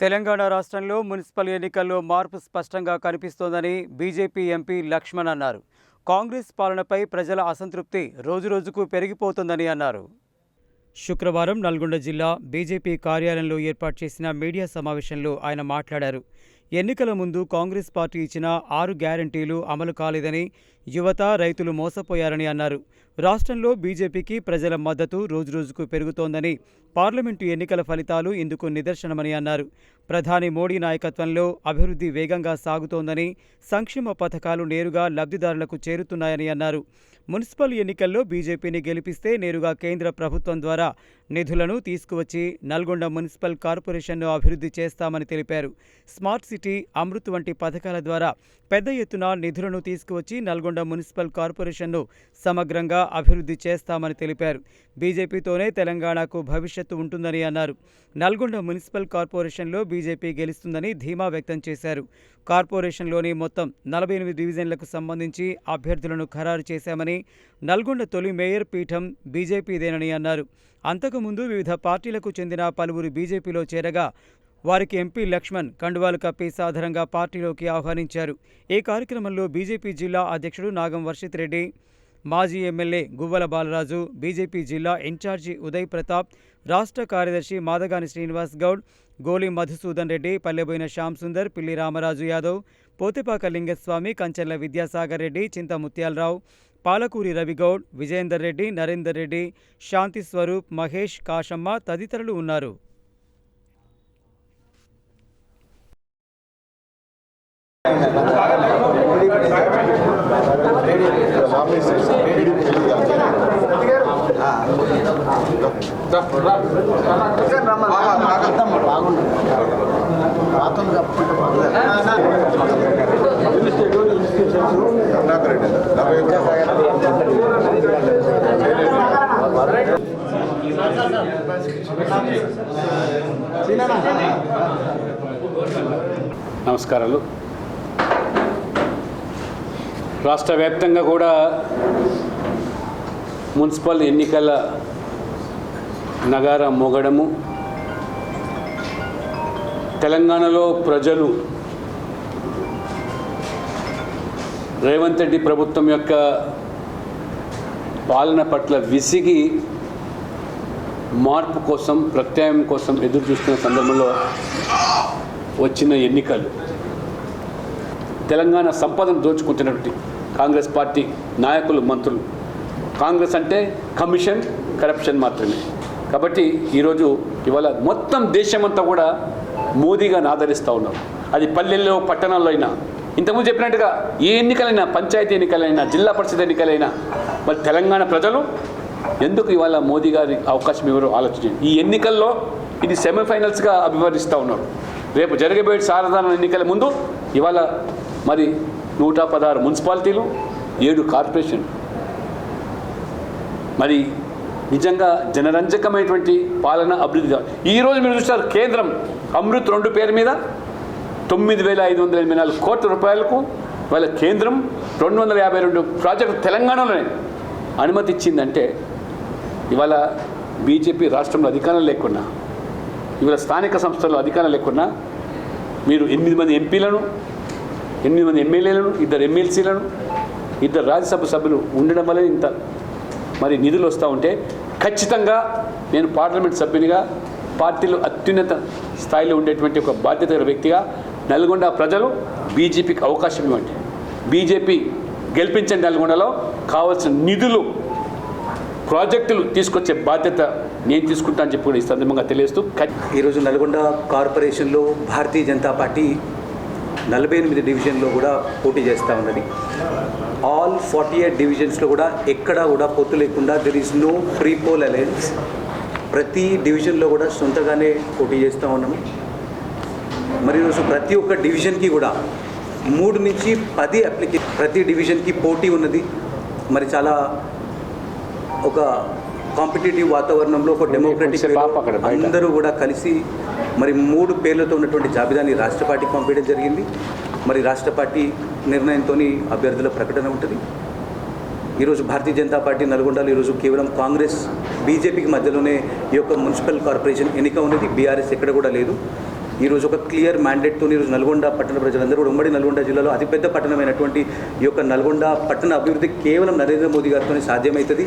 తెలంగాణ రాష్ట్రంలో మున్సిపల్ ఎన్నికల్లో మార్పు స్పష్టంగా కనిపిస్తోందని బీజేపీ ఎంపీ లక్ష్మణ్ అన్నారు. కాంగ్రెస్ పాలనపై ప్రజల అసంతృప్తి రోజురోజుకు పెరిగిపోతోందని అన్నారు. శుక్రవారం నల్గొండ జిల్లా బీజేపీ కార్యాలయంలో ఏర్పాటు చేసిన మీడియా సమావేశంలో ఆయన మాట్లాడారు. ఎన్నికల ముందు కాంగ్రెస్ పార్టీ ఇచ్చిన ఆరు గ్యారంటీలు అమలు కాలేదని యువత రైతులు మోసపోయారని అన్నారు. రాష్ట్రంలో బీజేపీకి ప్రజల మద్దతు రోజురోజుకు పెరుగుతోందని పార్లమెంటు ఎన్నికల ఫలితాలు ఇందుకు నిదర్శనమని అన్నారు. ప్రధాని మోడీ నాయకత్వంలో అభివృద్ధి వేగంగా సాగుతోందని సంక్షేమ పథకాలు నేరుగా లబ్ధిదారులకు చేరుతున్నాయని అన్నారు. మున్సిపల్ ఎన్నికల్లో బీజేపీని గెలిపిస్తే నేరుగా కేంద్ర ప్రభుత్వం ద్వారా నిధులను తీసుకువచ్చి నల్గొండ మున్సిపల్ కార్పొరేషన్ను అభివృద్ధి చేస్తామని తెలిపారు. స్మార్ట్ సిటీ అమృత్ వంటి పథకాల ద్వారా పెద్ద ఎత్తున నిధులను తీసుకువచ్చి నల్గొండ మున్సిపల్ కార్పొరేషన్ను సమగ్రంగా అభివృద్ధి చేస్తామని తెలిపారు. బీజేపీతోనే తెలంగాణకు భవిష్యత్తు ఉంటుందని అన్నారు. నల్గొండ మున్సిపల్ కార్పొరేషన్లో బీజేపీ గెలుస్తుందని ధీమా వ్యక్తం చేశారు. కార్పొరేషన్లోని మొత్తం నలభై ఎనిమిది డివిజన్లకు సంబంధించి అభ్యర్థులను ఖరారు చేశామని నల్గొండ తొలి మేయర్ పీఠం బీజేపీదేనని అన్నారు. అంతకుముందు వివిధ పార్టీలకు చెందిన పలువురు బీజేపీలో చేరగా వారికి ఎంపీ లక్ష్మణ్ కండువాలు కప్పి సాధారణంగా పార్టీలోకి ఆహ్వానించారు. ఈ కార్యక్రమంలో బీజేపీ జిల్లా అధ్యక్షుడు నాగం వర్షిత్ రెడ్డి మాజీ ఎమ్మెల్యే గువ్వల బాలరాజు బీజేపీ జిల్లా ఇన్ఛార్జి ఉదయ్ ప్రతాప్ రాష్ట్ర కార్యదర్శి మాదగాని శ్రీనివాస్ గౌడ్ గోలి మధుసూదన్ రెడ్డి పల్లెబోయిన శ్యామ్ సుందర్ పిల్లి రామరాజు యాదవ్ పోతిపాక లింగస్వామి కంచెల్ల విద్యాసాగర్ రెడ్డి చింత ముత్యాలరావు పాలకూరి రవిగౌడ్ విజయేందర్ రెడ్డి నరేందర్ రెడ్డి శాంతి స్వరూప్ మహేష్ కాశమ్మ తదితరులు ఉన్నారు. నమస్కారాలు. రాష్ట్ర వ్యాప్తంగా కూడా మున్సిపల్ ఎన్నికల నగార మొగడము. తెలంగాణలో ప్రజలు రేవంత్ రెడ్డి ప్రభుత్వం యొక్క పాలన పట్ల విసిగి మార్పు కోసం ప్రత్యాయం కోసం ఎదురు చూస్తున్న సందర్భంలో వచ్చిన ఎన్నికలు. తెలంగాణ సంపదను దోచుకుంటున్నటువంటి కాంగ్రెస్ పార్టీ నాయకులు మంత్రులు. కాంగ్రెస్ అంటే కమిషన్ కరప్షన్ మాత్రమే. కాబట్టి ఈరోజు ఇవాళ మొత్తం దేశమంతా కూడా మోదీగా ఆదరిస్తూ ఉన్నారు. అది పల్లెల్లో పట్టణాల్లో అయినా. ఇంతకుముందు చెప్పినట్టుగా ఏ ఎన్నికలైనా పంచాయతీ ఎన్నికలైనా జిల్లా పరిషత్ ఎన్నికలైనా మరి తెలంగాణ ప్రజలు ఎందుకు ఇవాళ మోదీ గారి అవకాశం ఎవరు ఆలోచించండి ఈ ఎన్నికల్లో ఇది సెమీఫైనల్స్గా అభివర్ణిస్తూ ఉన్నారు. రేపు జరగబోయే సాధారణ ఎన్నికల ముందు ఇవాళ మరి నూట పదహారు మున్సిపాలిటీలు ఏడు కార్పొరేషన్ మరి నిజంగా జనరంజకమైనటువంటి పాలన అభివృద్ధి ఈరోజు మీరు చూస్తారు కేంద్రం అమృత్ రెండు పేరు మీద తొమ్మిది వేల ఐదు వందల ఎనభై నాలుగు కోట్ల రూపాయలకు వాళ్ళ కేంద్రం రెండు వందల యాభై రెండు ప్రాజెక్టు తెలంగాణలోనే అనుమతి ఇచ్చిందంటే ఇవాళ బీజేపీ రాష్ట్రంలో అధికారం లేకున్నా ఇవాళ స్థానిక సంస్థల్లో అధికారం లేకున్నా మీరు ఎనిమిది మంది ఎంపీలను ఎనిమిది మంది ఎమ్మెల్యేలను ఇద్దరు ఎమ్మెల్సీలను ఇద్దరు రాజ్యసభ సభ్యులు ఉండడం వల్ల ఇంత మరి నిధులు వస్తూ ఉంటే ఖచ్చితంగా నేను పార్లమెంట్ సభ్యునిగా పార్టీలో అత్యున్నత స్థాయిలో ఉండేటువంటి ఒక బాధ్యత వ్యక్తిగా నల్గొండ ప్రజలు బీజేపీకి అవకాశం ఇవ్వండి. బీజేపీ గెలిపించండి నల్గొండలో కావాల్సిన నిధులు ప్రాజెక్టులు తీసుకొచ్చే బాధ్యత నేను తీసుకుంటా అని చెప్పి కూడా ఈ సందర్భంగా తెలియస్తూ ఈరోజు నల్గొండ కార్పొరేషన్లో భారతీయ జనతా పార్టీ నలభై ఎనిమిది డివిజన్లో కూడా పోటీ చేస్తూ ఉన్నది. ఆల్ ఫార్టీ ఎయిట్ డివిజన్స్లో కూడా ఎక్కడా కూడా పొత్తు లేకుండా there is no pre poll alliance ప్రతి డివిజన్లో కూడా సొంతగానే పోటీ చేస్తూ ఉన్నాము మరి ఈరోజు ప్రతి ఒక్క డివిజన్కి కూడా మూడు నుంచి పది అప్లికే ప్రతి డివిజన్కి పోటీ ఉన్నది. మరి చాలా ఒక కాంపిటేటివ్ వాతావరణంలో ఒక డెమోక్రటిక్. అందరూ కూడా కలిసి మరి మూడు పేర్లతో ఉన్నటువంటి జాబితాని రాష్ట్ర పార్టీ పంపించడం జరిగింది. మరి రాష్ట్ర పార్టీ నిర్ణయంతో అభ్యర్థుల ప్రకటన ఉంటుంది. ఈరోజు భారతీయ జనతా పార్టీ నల్గొండలో ఈరోజు కేవలం కాంగ్రెస్ బీజేపీకి మధ్యలోనే ఈ యొక్క మున్సిపల్ కార్పొరేషన్ ఎన్నిక ఉన్నది. బీఆర్ఎస్ ఎక్కడ కూడా లేదు. ఈరోజు ఒక క్లియర్ మ్యాండేట్తో ఈరోజు నల్గొండ పట్టణ ప్రజలందరూ కూడా ఉమ్మడి నల్గొండ జిల్లాలో అతిపెద్ద పట్టణమైనటువంటి ఈ యొక్క నల్గొండ పట్టణ అభివృద్ధి కేవలం నరేంద్ర మోదీ గారితోనే సాధ్యమవుతుంది.